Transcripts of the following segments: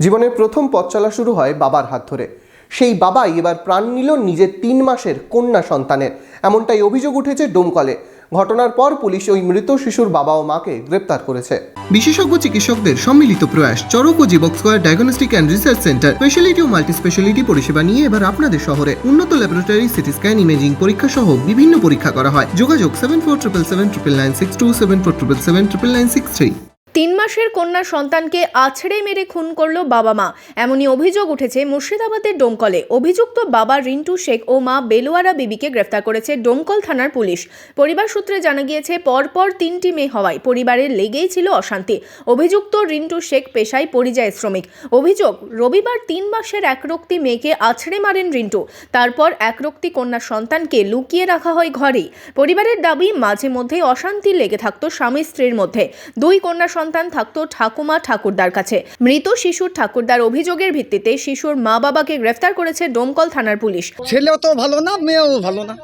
জীবনের প্রথম পথ চলা শুরু হয় বাবার হাত ধরে। সেই বাবাই এবার প্রাণ নিল নিজের তিন মাসের কন্যা সন্তানের। এমনটাই অভিযোগ উঠেছে ডোমকলে। ঘটনার পর পুলিশ ওই মৃত শিশুর বাবা ও মাকে গ্রেপ্তার করেছে। বিশেষজ্ঞ চিকিৎসকদের সম্মিলিত প্রয়াস চরক ও Jibak square diagnostic and research centre, speciality O multi speciality পরিষেবা নিয়ে এবার আপনাদের শহরে উন্নত ল্যাবরেটরি সিটি স্ক্যান ইমেজিং পরীক্ষা সহ বিভিন্ন পরীক্ষা করা হয়। যোগাযোগ seven four triple seven triple nine six two seven four triple seven triple nine six three তিন মাসের কন্যা সন্তানকে আছড়ে মেরে খুন করল বাবা মা। এমনই অভিযোগ উঠেছে মুর্শিদাবাদের ডোমকলে। অভিযুক্ত বাবা রিন্টু শেখ ও মা বেলোয়ারা বিবিকে গ্রেফতার করেছে ডোমকল থানার পুলিশ। পরিবার সূত্রে জানা গিয়েছে, পরপর তিনটি মেয়ে হওয়ায় পরিবারের লেগেই ছিল অশান্তি। অভিযুক্ত রিন্টু শেখ পেশায় পরিযায়ী শ্রমিক। অভিযোগ, রবিবার তিন মাসের একরক্তি মেয়েকে আছড়ে মারেন রিন্টু। তারপর একরক্তি কন্যা সন্তানকে লুকিয়ে রাখা হয় ঘরেই। পরিবারের দাবি, মাঝে মধ্যে অশান্তি লেগে থাকতো স্বামী স্ত্রীর মধ্যে। দুই কন্যা সন্তান থাকতো ঠাকুমা ঠাকুরদার কাছে। মৃত শিশুর ঠাকুরদার অভিযোগের ভিত্তিতে শিশুর মা বাবাকে গ্রেফতার করেছে ডোমকল থানার পুলিশ। ছেলেও তো ভালো না মেয়েও ভালো না।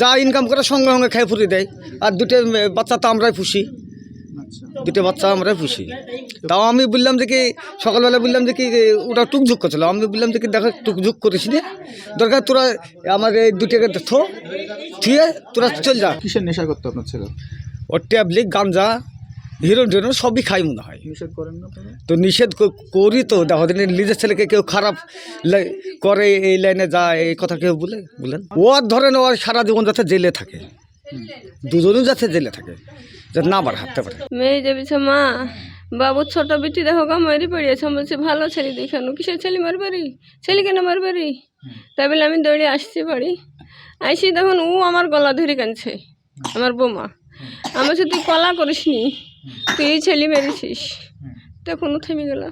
যা ইনকাম করে সঙ্গে সঙ্গে খেয়ে ফুরি দেয়। আর দুটো বাচ্চা তো আমরাই পুষি। দুটো বাচ্চা আমরাই পুষি। তাও আমি বললাম যে কি সকালবেলা বললাম যে কি ওটা টুকঝুক করছিল। আমি বললাম যে কি দেখো টুকঝুক করিস নি। দরকার তোরা আমার এই দুটোকে থো ঠিক তোরা চল যা। কিসের নেশা করতো আপনার ছেলে? ওর ট্যাবলেট গাঞ্জা হিরো টিরো সবই খাই মনে হয়। নিষেধ করেন না তো নিষেধ করি তো দেখো দিন নিজের ছেলেকে কেউ খারাপ করে এই লাইনে যায় এই কথা কেউ বলে বলেন। ও আর ধরেন ও সারা জীবন যাতে জেলে থাকে। দুজনই যাতে জেলে থাকে যাতে না বার হাঁটতে পারে। মেয়ে যে বলছে মা বাবুর ছোট বেটি দেখো গা মারি পড়িয়েছে বলছি ভালো ছেলে দেখানো কিসের ছেলে মারবারি ছেলে কেন মারবারি তাই বলে আমি দৌড়ে আসছি বাড়ি। আইসি দেখুন ও আমার গলা ধরে কানছে আমার বৌমা। আমি বলছি তুই কলা করিস নি তুই ছেলে মেরেছিস। তখনও থেমে গেল।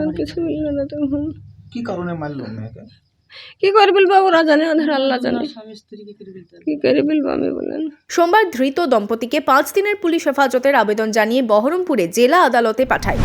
আর কিছু বলল না তখন কি কারণে মারলো মেয়েকে কি করে বলব? ওরা জানে ওদের আল্লাহ জানে। কি করে বলব আমি বলেন। সোমবার ধৃত দম্পতিকে পাঁচ দিনের পুলিশ হেফাজতের আবেদন জানিয়ে বহরমপুরে জেলা আদালতে পাঠায়।